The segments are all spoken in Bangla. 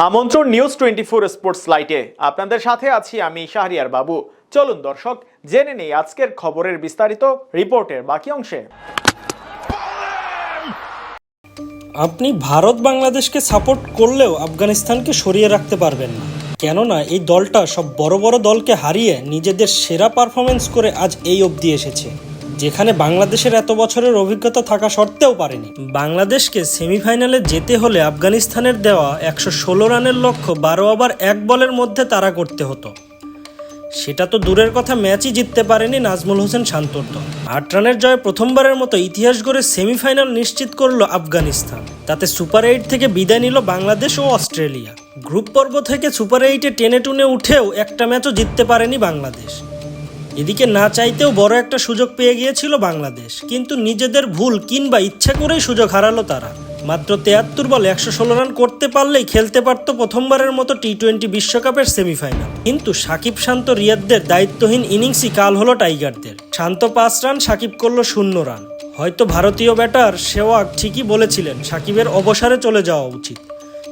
আমন্ত্রণ নিউজ টোয়েন্টি ফোর স্পোর্টস লাইটে আপনাদের সাথে আছি আমি শাহরিয়ার বাবু। চলুন দর্শক, জেনে নেই আজকের খবরের বিস্তারিত রিপোর্টের বাকি অংশে। আপনি ভারত বাংলাদেশকে সাপোর্ট করলেও আফগানিস্তানকে সরিয়ে রাখতে পারবেন না। কেননা এই দলটা সব বড় বড় দলকে হারিয়ে নিজেদের সেরা পারফরমেন্স করে আজ এই অবধি এসেছে। যেখানে বাংলাদেশের এত বছরের অভিজ্ঞতা থাকা সত্ত্বেও পারেনি। বাংলাদেশকে সেমিফাইনালে যেতে হলে আফগানিস্তানের দেওয়া একশো ষোলো রানের লক্ষ্য বারো ওভার, এক বলের মধ্যে তারা করতে হতো। সেটা তো দূরের কথা, ম্যাচই জিততে পারেনি নাজমুল হোসেন শান্তর আট রানের জয়ে প্রথমবারের মতো ইতিহাস গড়ে সেমিফাইনাল নিশ্চিত করল আফগানিস্তান। তাতে সুপার এইট থেকে বিদায় নিল বাংলাদেশ ও অস্ট্রেলিয়া। গ্রুপ পর্ব থেকে সুপার এইটে টেনে টুনে উঠেও একটা ম্যাচও জিততে পারেনি বাংলাদেশ। এদিকে না চাইতেও বড় একটা সুযোগ পেয়ে গিয়েছিল বাংলাদেশ। কিন্তু নিজেদের ভুল কিংবা ইচ্ছা করেই সুযোগ হারালো তারা। মাত্র তেয়াত্তর বলে একশো ষোলো রান করতে পারলেই খেলতে পারত প্রথমবারের মতো টি টোয়েন্টি বিশ্বকাপের সেমিফাইনাল। কিন্তু সাকিব শান্ত রিয়াদদের দায়িত্বহীন ইনিংসই কাল হলো টাইগারদের। শান্ত পাঁচ রান, সাকিব করল শূন্য রান। হয়তো ভারতীয় ব্যাটার সেওয়াগ ঠিকই বলেছিলেন, সাকিবের অবসরে চলে যাওয়া উচিত।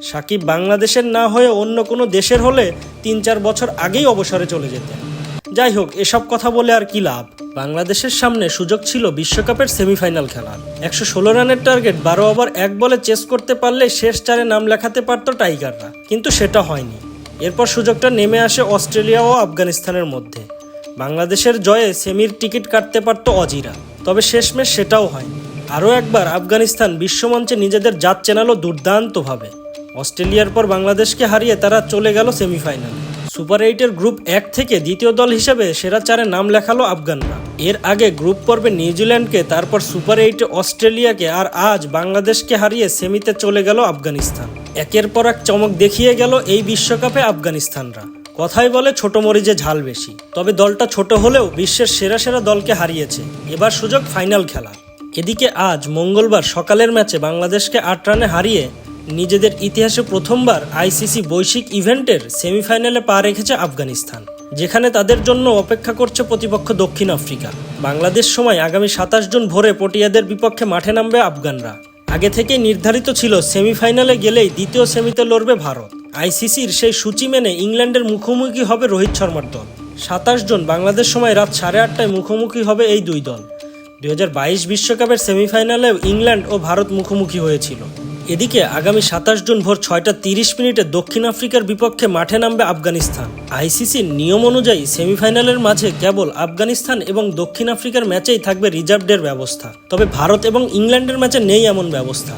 সাকিব বাংলাদেশের না হয়ে অন্য কোনো দেশের হলে তিন চার বছর আগেই অবসরে চলে যেতেন। যাই হোক এসব কথা বলে আর কি লাভ? বাংলাদেশের সামনে সুযোগ ছিল বিশ্বকাপের সেমিফাইনাল খেলার। একশো ষোলো রানের টার্গেট, বারো ওভার, এক বলে চেস করতে পারলে শেষ চারে নাম লেখাতে পারত টাইগাররা। কিন্তু সেটা হয়নি। এরপর সুযোগটা নেমে আসে অস্ট্রেলিয়া ও আফগানিস্তানের মধ্যে। বাংলাদেশের জয়ে সেমির টিকিট কাটতে পারত অজিরা। তবে শেষমেশ সেটাও হয়নি। আরও একবার আফগানিস্তান বিশ্বমঞ্চে নিজেদের জাত চেনালো দুর্দান্তভাবে। অস্ট্রেলিয়ার পর বাংলাদেশকে হারিয়ে তারা চলে গেল সেমিফাইনালে। সুপার এইটের গ্রুপ এক থেকে দ্বিতীয় দল হিসেবে সেরা চারে নাম লেখালো আফগানরা। এর আগে গ্রুপ পর্বে নিউজিল্যান্ডকে, তারপর সুপার এইটে অস্ট্রেলিয়াকে আর আজ বাংলাদেশকে হারিয়ে সেমিতে চলে গেল আফগানিস্তান। একের পর এক চমক দেখিয়ে গেল এই বিশ্বকাপে আফগানিস্তানরা। কথাই বলে ছোট মরিচে ঝাল বেশি। তবে দলটা ছোট হলেও বিশ্বের সেরা সেরা দলকে হারিয়েছে। এবার সুযোগ ফাইনাল খেলা। এদিকে আজ মঙ্গলবার সকালের ম্যাচে বাংলাদেশকে আট রানে হারিয়ে নিজেদের ইতিহাসে প্রথমবার আইসিসি বৈশ্বিক ইভেন্টের সেমিফাইনালে পা রেখেছে আফগানিস্তান, যেখানে তাদের জন্য অপেক্ষা করছে প্রতিপক্ষ দক্ষিণ আফ্রিকা। বাংলাদেশ সময় আগামী সাতাশ জুন ভোরে পটিয়াদের বিপক্ষে মাঠে নামবে আফগানরা। আগে থেকেই নির্ধারিত ছিল সেমিফাইনালে গেলেই দ্বিতীয় সেমিতে লড়বে ভারত। আইসিসির সেই সূচি মেনে ইংল্যান্ডের মুখোমুখি হবে রোহিত শর্মার দল। সাতাশ জন বাংলাদেশ সময় রাত সাড়ে আটটায় মুখোমুখি হবে এই দুই দল। দুই বিশ্বকাপের সেমিফাইনালেও ইংল্যান্ড ও ভারত মুখোমুখি হয়েছিল। এদিকে আগামী সাতাশ জুন ভোর ছয়টা তিরিশ মিনিটে দক্ষিণ আফ্রিকার বিপক্ষে মাঠে নামবে আফগানিস্তান। আইসিসির নিয়ম অনুযায়ী সেমিফাইনালের মাঝে কেবল আফগানিস্তান এবং দক্ষিণ আফ্রিকার ম্যাচেই থাকবে রিজার্ভডের ব্যবস্থা। তবে ভারত এবং ইংল্যান্ডের ম্যাচে নেই এমন ব্যবস্থা।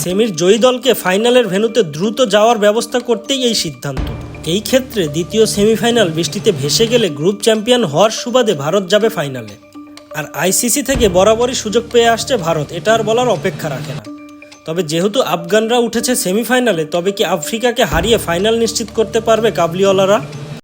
সেমির জয়ী দলকে ফাইনালের ভেন্যুতে দ্রুত যাওয়ার ব্যবস্থা করতেই এই সিদ্ধান্ত। এই ক্ষেত্রে দ্বিতীয় সেমিফাইনাল বৃষ্টিতে ভেসে গেলে গ্রুপ চ্যাম্পিয়ন হওয়ার সুবাদে ভারত যাবে ফাইনালে। আর আইসিসি থেকে বরাবরই সুযোগ পেয়ে আসছে ভারত, এটা আর বলার অপেক্ষা রাখে না। তবে যেহেতু আফগানরা উঠেছে সেমিফাইনালে তবে কি আফ্রিকাকে হারিয়ে ফাইনাল নিশ্চিত করতে পারবে কাবলিওয়ালারা?